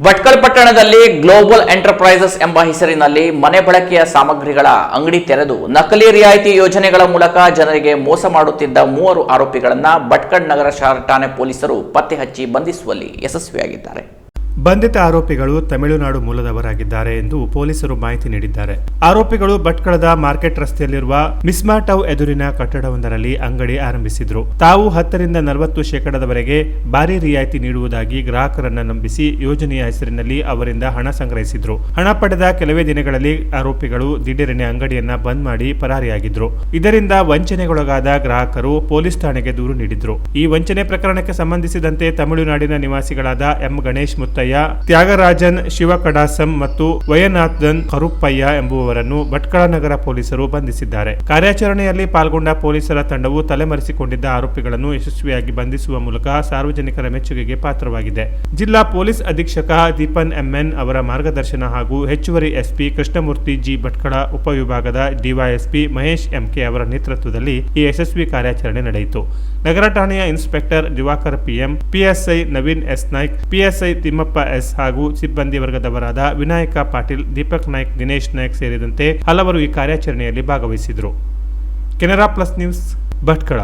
ಭಟ್ಕಳ ಪಟ್ಟಣದಲ್ಲಿ global enterprises ಎಂಬ ಹೆಸರಿನಲ್ಲಿ ಮನೆ ಬಳಕೆಯ ಸಾಮಗ್ರಿಗಳ ಅಂಗಡಿ ತೆರೆದು ನಕಲಿ ರಿಯಾಯಿತಿ ಯೋಜನೆಗಳ ಮೂಲಕ ಜನರಿಗೆ ಮೋಸ ಮಾಡುತ್ತಿದ್ದ ಮೂವರು ಆರೋಪಿಗಳನ್ನು ಭಟ್ಕಳ್ ನಗರ ಶಹರ ಠಾಣೆ ಪೊಲೀಸರು ಪತ್ತೆ ಹಚ್ಚಿ ಬಂಧಿಸುವಲ್ಲಿ ಯಶಸ್ವಿಯಾಗಿದ್ದಾರೆ. ಬಂಧಿತ ಆರೋಪಿಗಳು ತಮಿಳುನಾಡು ಮೂಲದವರಾಗಿದ್ದಾರೆ ಎಂದು ಪೊಲೀಸರು ಮಾಹಿತಿ ನೀಡಿದ್ದಾರೆ. ಆರೋಪಿಗಳು ಭಟ್ಕಳದ ಮಾರ್ಕೆಟ್ ರಸ್ತೆಯಲ್ಲಿರುವ ಮಿಸ್ಮಾಟವ್ ಎದುರಿನ ಕಟ್ಟಡವೊಂದರಲ್ಲಿ ಅಂಗಡಿ ಆರಂಭಿಸಿದ್ರು. ತಾವು ಹತ್ತರಿಂದ ನಲವತ್ತು ಶೇಕಡದವರೆಗೆ ಭಾರಿ ರಿಯಾಯಿತಿ ನೀಡುವುದಾಗಿ ಗ್ರಾಹಕರನ್ನು ನಂಬಿಸಿ ಯೋಜನೆಯ ಹೆಸರಿನಲ್ಲಿ ಅವರಿಂದ ಹಣ ಸಂಗ್ರಹಿಸಿದ್ರು. ಹಣ ಪಡೆದ ಕೆಲವೇ ದಿನಗಳಲ್ಲಿ ಆರೋಪಿಗಳು ದಿಢೀರನೆ ಅಂಗಡಿಯನ್ನ ಬಂದ್ ಮಾಡಿ ಪರಾರಿಯಾಗಿದ್ರು. ಇದರಿಂದ ವಂಚನೆಗೊಳಗಾದ ಗ್ರಾಹಕರು ಪೊಲೀಸ್ ಠಾಣೆಗೆ ದೂರು ನೀಡಿದ್ರು. ಈ ವಂಚನೆ ಪ್ರಕರಣಕ್ಕೆ ಸಂಬಂಧಿಸಿದಂತೆ ತಮಿಳುನಾಡಿನ ನಿವಾಸಿಗಳಾದ ಎಂ. ಗಣೇಶ್ ತ್ಯಾಗರಾಜನ್, ಶಿವಕಡಾಸಂ ಮತ್ತು ವಯನಾಥನ್ ಕರುಪ್ಪಯ್ಯ ಎಂಬುವವರನ್ನು ಭಟ್ಕಳ ನಗರ ಪೊಲೀಸರು ಬಂಧಿಸಿದ್ದಾರೆ. ಕಾರ್ಯಾಚರಣೆಯಲ್ಲಿ ಪಾಲ್ಗೊಂಡ ಪೊಲೀಸರ ತಂಡವು ತಲೆಮರೆಸಿಕೊಂಡಿದ್ದ ಆರೋಪಿಗಳನ್ನು ಯಶಸ್ವಿಯಾಗಿ ಬಂಧಿಸುವ ಮೂಲಕ ಸಾರ್ವಜನಿಕರ ಮೆಚ್ಚುಗೆಗೆ ಪಾತ್ರವಾಗಿದೆ. ಜಿಲ್ಲಾ ಪೊಲೀಸ್ ಅಧೀಕ್ಷಕ ದೀಪನ್ ಎಂಎನ್ ಅವರ ಮಾರ್ಗದರ್ಶನ ಹಾಗೂ ಹೆಚ್ಚುವರಿ ಎಸ್ಪಿ ಕೃಷ್ಣಮೂರ್ತಿ ಜಿ ಭಟ್ಕಳ ಉಪವಿಭಾಗದ ಡಿವೈಎಸ್ಪಿ ಮಹೇಶ್ ಎಂಕೆ ಅವರ ನೇತೃತ್ವದಲ್ಲಿ ಈ ಯಶಸ್ವಿ ಕಾರ್ಯಾಚರಣೆ ನಡೆಯಿತು. ನಗರ ಠಾಣೆಯ inspector Diwakar PM PSI Naveen S Naik PSI Thimmappa S ಹಾಗೂ ಸಿಬ್ಬಂದಿ ವರ್ಗದವರಾದ ವಿನಾಯಕ ಪಾಟೀಲ್, ದೀಪಕ್ ನಾಯ್ಕ್, ದಿನೇಶ್ ನಾಯ್ಕ್ ಸೇರಿದಂತೆ ಹಲವರು ಈ ಕಾರ್ಯಾಚರಣೆಯಲ್ಲಿ ಭಾಗವಹಿಸಿದರು ಕೆನರಾ ಪ್ಲಸ್ ನ್ಯೂಸ್ ಭಟ್ಕಳ